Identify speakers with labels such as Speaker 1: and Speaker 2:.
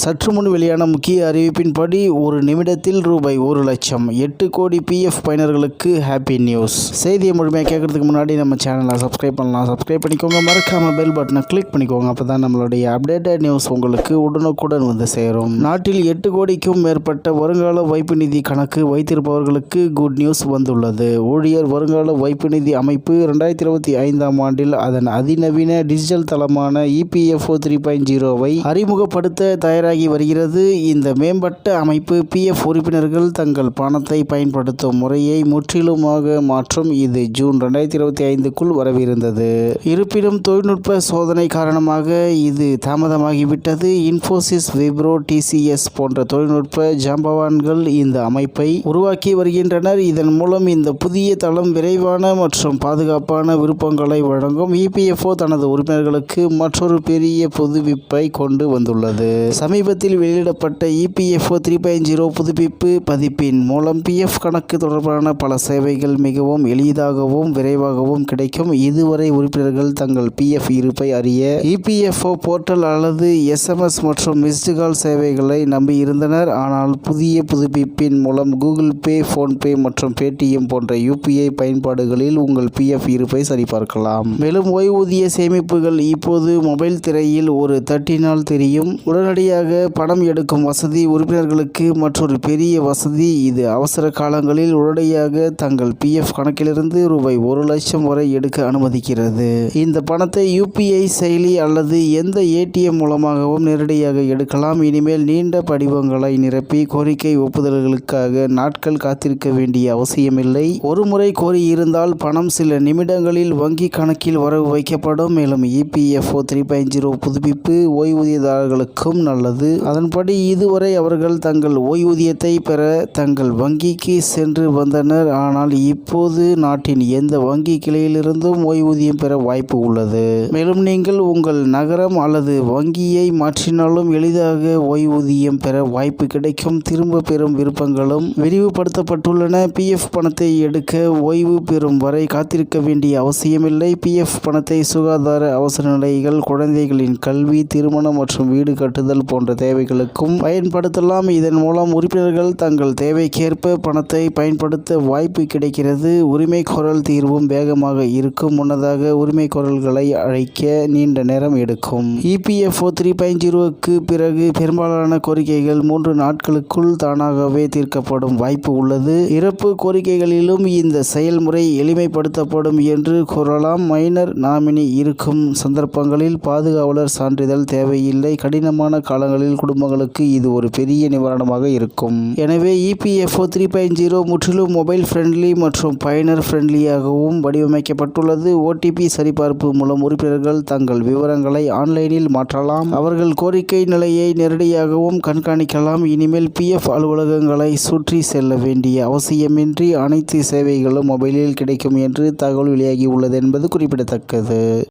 Speaker 1: சற்று முன் வெளியான முக்கிய அறிவிப்பின்படி ஒரு நிமிடத்தில் ரூபாய் ஒரு லட்சம் எட்டு கோடி பிஎஃப் பயனர்களுக்கு ஹாப்பி நியூஸ் செய்தியை முழுமையாக கேட்கறதுக்கு முன்னாடி நம்ம சேனலை சப்ஸ்கிரைப் பண்ணலாம். சப்ஸ்கிரைப் பண்ணிக்கோங்க. மறக்காம பெல் பட்டனை கிளிக் பண்ணிக்கோங்க. அப்போ தான் நம்மளுடைய அப்டேட்டட் நியூஸ் உங்களுக்கு உடனுக்குடன் வந்து சேரும். நாட்டில் எட்டு கோடிக்கும் மேற்பட்ட வருங்கால வைப்பு நிதி கணக்கு வைத்திருப்பவர்களுக்கு குட் நியூஸ் வந்துள்ளது. ஊழியர் வருங்கால வைப்பு நிதி அமைப்பு ரெண்டாயிரத்தி இருபத்தி ஐந்தாம் ஆண்டில் அதன் அதிநவீன டிஜிட்டல் தளமான இபிஎஃப்ஓ த்ரீ பாயிண்ட் ஜீரோவை அறிமுகப்படுத்த தயார் தயாராகி வருகிறது. இந்த மேம்பட்ட அமைப்பு பிஎஃப் உறுப்பினர்கள் தங்கள் பணத்தை பயன்படுத்தும் முறையை முற்றிலுமாக மாற்றும். இது ஜூன் ரெண்டாயிரத்தி இருபத்தி ஐந்துக்குள் வரவிருந்தது. இருப்பினும் தொழில்நுட்ப சோதனை காரணமாக இது தாமதமாகிவிட்டது. இன்ஃபோசிஸ் விப்ரோ டிசிஎஸ் போன்ற தொழில்நுட்ப ஜாம்பவான்கள் இந்த அமைப்பை உருவாக்கி வருகின்றனர். இதன் மூலம் இந்த புதிய தளம் விரைவான மற்றும் பாதுகாப்பான விருப்பங்களை வழங்கும் இபிஎஃப்ஓ தனது உறுப்பினர்களுக்கு மற்றொரு பெரிய புதுப்பிப்பை கொண்டு வந்துள்ளது. சமீபத்தில் வெளியிடப்பட்ட இபிஎஃப்ஓ த்ரீ பாயிண்ட் ஜீரோ புதுப்பிப்பு பதிப்பின் மூலம் பிஎஃப் கணக்கு தொடர்பான பல சேவைகள் மிகவும் எளிதாகவும் விரைவாகவும் கிடைக்கும். இதுவரை உறுப்பினர்கள் தங்கள் பிஎஃப் இருப்பை அறிய இபிஎஃப்ஓ போர்ட்டல் அல்லது எஸ்எம்எஸ் மற்றும் மிஸ்டு கால் சேவைகளை நம்பியிருந்தனர். ஆனால் புதிய புதுப்பிப்பின் மூலம் கூகுள் பே ஃபோன்பே மற்றும் பேடிஎம் போன்ற யூபிஐ பயன்பாடுகளில் உங்கள் பிஎஃப் இருப்பை சரிபார்க்கலாம். மேலும் ஓய்வூதிய சேமிப்புகள் இப்போது மொபைல் திரையில் ஒரு தட்டினால் தெரியும். உடனடியாக பணம் எடுக்கும் வசதி உறுப்பினர்களுக்கு மற்றொரு பெரிய வசதி இது. அவசர காலங்களில் உடனடியாக தங்கள் பிஎஃப் கணக்கிலிருந்து ரூபாய் ஒரு லட்சம் வரை எடுக்க அனுமதிக்கிறது. இந்த பணத்தை யூபிஐ செயலி அல்லது எந்த ஏடிஎம் மூலமாகவும் நேரடியாக எடுக்கலாம். இனிமேல் நீண்ட படிவங்களை நிரப்பி கோரிக்கை ஒப்புதல்களுக்காக நாட்கள் காத்திருக்க வேண்டிய அவசியமில்லை. ஒரு முறை கோரியிருந்தால் பணம் சில நிமிடங்களில் வங்கி கணக்கில் வரவு வைக்கப்படும். மேலும் இபிஎஃப்ஓ த்ரீ பாயிண்ட் ஜீரோ புதுப்பிப்பு ஓய்வூதியதாரர்களுக்கும் நல்லது. அதன்படி இதுவரை அவர்கள் தங்கள் ஓய்வூதியத்தை பெற தங்கள் வங்கிக்கு சென்று வந்தனர். ஆனால் இப்போது நாட்டின் எந்த வங்கி கிளையிலிருந்தும் ஓய்வூதியம் பெற வாய்ப்பு உள்ளது. மேலும் நீங்கள் உங்கள் நகரம் அல்லது வங்கியை மாற்றினாலும் எளிதாக ஓய்வூதியம் பெற வாய்ப்பு கிடைக்கும். திரும்ப பெறும் விருப்பங்களும் விரிவுபடுத்தப்பட்டுள்ளன. பிஎஃப் பணத்தை எடுக்க ஓய்வு பெறும் வரை காத்திருக்க வேண்டிய அவசியமில்லை. பிஎஃப் பணத்தை சுகாதார அவசர நிலைகள் குழந்தைகளின் கல்வி திருமணம் மற்றும் வீடு கட்டுதல் போன்ற தேவைகளுக்கும் பயன்படுத்தலாம். இதன் மூலம் உறுப்பினர்கள் தங்கள் தேவைக்கேற்ப பணத்தை பயன்படுத்த வாய்ப்பு கிடைக்கிறது. உரிமை குரல் தீர்வும் வேகமாக இருக்கும். முன்னதாக உரிமை குரல்களை அழைக்க நீண்ட நேரம் எடுக்கும். இபிஎஃப்ஓ த்ரீ பாயிண்ட் ஜீரோவுக்கு பிறகு பெரும்பாலான கோரிக்கைகள் மூன்று நாட்களுக்குள் தானாகவே தீர்க்கப்படும் வாய்ப்பு உள்ளது. இறப்பு கோரிக்கைகளிலும் இந்த செயல்முறை எளிமைப்படுத்தப்படும் என்று கூறலாம். மைனர் நாமினி இருக்கும் சந்தர்ப்பங்களில் பாதுகாவலர் சான்றிதழ் தேவையில்லை. கடினமான காலங்களில் குடும்பங்களுக்கு இது ஒரு பெரிய நிவாரணமாக இருக்கும். எனவே இபிஎஃப்ஓ த்ரீ பாயிண்ட் ஜீரோ முற்றிலும் மொபைல் ஃப்ரெண்ட்லி மற்றும் பயனர் ஃப்ரெண்ட்லியாகவும் வடிவமைக்கப்பட்டுள்ளது. ஓடிபி சரிபார்ப்பு மூலம் உறுப்பினர்கள் தங்கள் விவரங்களை ஆன்லைனில் மாற்றலாம். அவர்கள் கோரிக்கை நிலையை நேரடியாகவும் கண்காணிக்கலாம். இனிமேல் பிஎஃப் அலுவலகங்களை சுற்றி செல்ல வேண்டிய அவசியமின்றி அனைத்து சேவைகளும் மொபைலில் கிடைக்கும் என்று தகவல் வெளியாகி உள்ளது என்பது குறிப்பிடத்தக்கது.